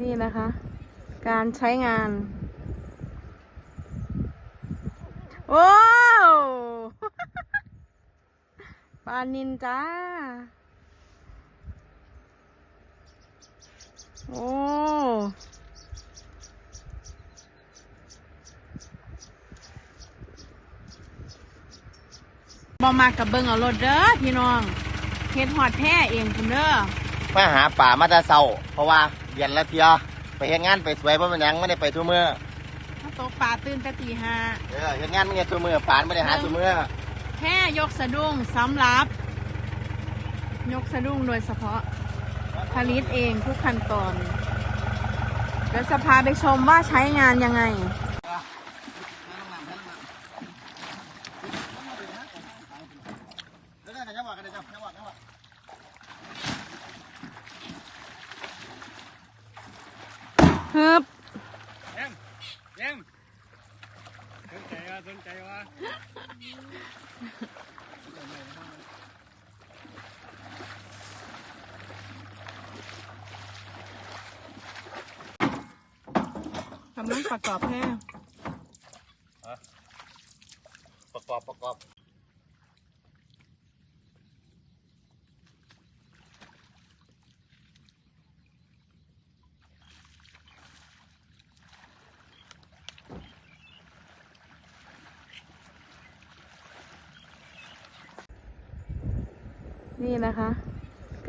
นี่นะคะ การใช้งาน โอ้ปลานินจ้า โอ้บอมากับเบิงเอารถเด้อพี่น้องเฮ็ดหอดแท้เองคุณเด้อ มาหาป่ามาแตะเศร้าเพราะว่าเรียนแล้วเทียไปเฮ็ดงานไปสวยเพราะมันหยังไม่ได้ไปทั่วเมื่อมาตกปลาตื่นแต่ตีห้าเออเฮ็ดงานไม่ได้ทั่วเมื่อป่านไม่ได้หาทั่วเมื่อแค่ยกสะดุ้งสำหรับ ยกสะดุ้งโดยเฉพาะผลิตเองทุกขั้นตอนเดี๋ยวจะพาไปชมว่าใช้งานยังไง ฮึบยังยังสนใจวะสนใจวะกำลังประกอบแค่ประกอบประกอบ นี่นะคะ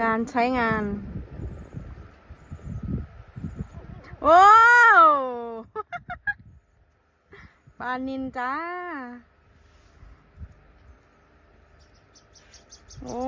การใช้งาน โอ้ปลานินจ้า โอ้